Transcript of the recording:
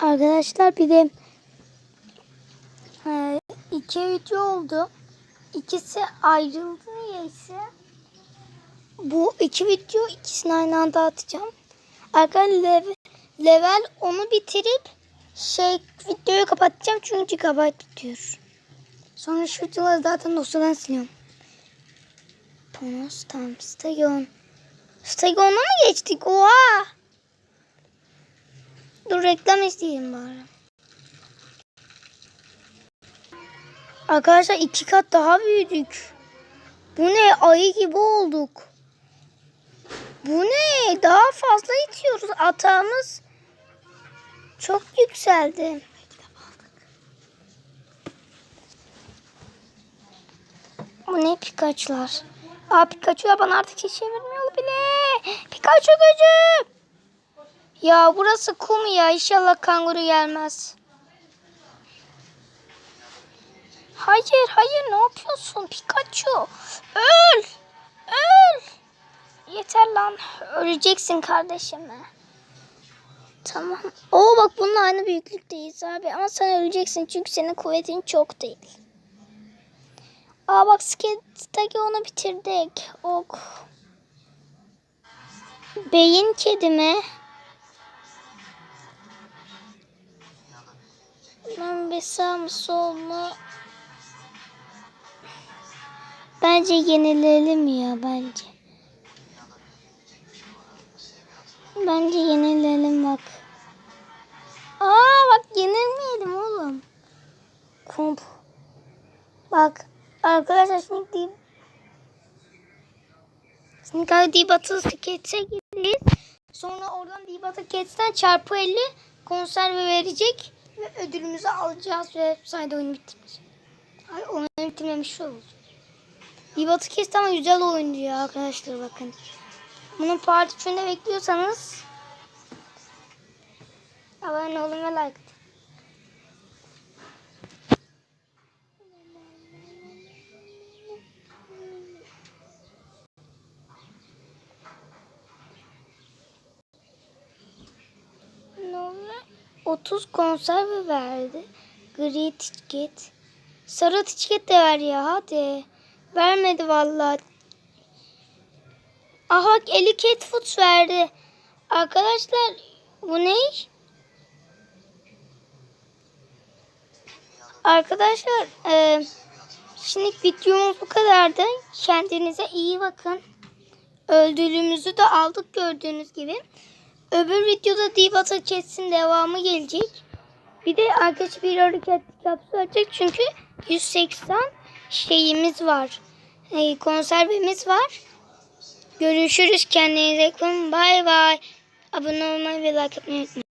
Arkadaşlar bir de e, iki video oldu. İkisi ayrıldı niyeyse. Bu iki video ikisini aynı anda atacağım. Arkadaşlar level, level onu bitirip şey videoyu kapatacağım çünkü gigabyte bitiyor. Sonra şu videoları zaten dosyadan siliyorum. Panos tam Stagon. Stagon'a mı geçtik? Oha! Dur reklam izleyelim bari. Arkadaşlar iki kat daha büyüdük. Bu ne? Ayı gibi olduk. Bu ne? Daha fazla itiyoruz. Atağımız çok yükseldi. Bu ne Pikachu'lar? Aa Pikachu'ya bana artık hiç çevirmiyor bile. Pikachu gücü. Ya burası kum ya. İnşallah kanguru gelmez. Hayır hayır ne yapıyorsun Pikachu? Öl. Öl. Yeter lan. Öleceksin kardeşime. Tamam. Oo bak bununla aynı büyüklükteyiz abi. Ama sen öleceksin çünkü senin kuvvetin çok değil. Aa bak skate onu bitirdik. Ok. Beyin kedime. Ben mı sol mu? Bence yenilelim ya bence. Bence yenilelim bak. Aa bak yenilmeyelim oğlum. Komp. Bak arkadaşlar şimdi deyip Şimdi kanka Dibat'ı Sketch'e gideceğiz. Sonra oradan Dibat'ı Sketch'ten çarpı 50 konserve verecek. Ödülümüzü alacağız ve sayede oyunu bitirmiş. Ay oyunu bitirmemiş olacak. Dibat'ı Sketch ama güzel oyuncu ya arkadaşlar bakın. Bunun part 3'ünde bekliyorsanız abone olun ve like atın. 30 konserve verdi. Gri ticket. Sarı ticket de ver ya hadi. Vermedi vallahi. Aha bak 50 cat food verdi. Arkadaşlar bu ne? Arkadaşlar e, şimdi videomuz bu kadardı. Kendinize iyi bakın. Öldüğümüzü de aldık gördüğünüz gibi. Öbür videoda Divata Cats'in devamı gelecek. Bir de arkadaş bir hareket kapsı açacak çünkü 180 şeyimiz var. E, konservemiz var. Görüşürüz kendinize bakın. Bay bay. Abone olmayı ve like atmayı unutmayın.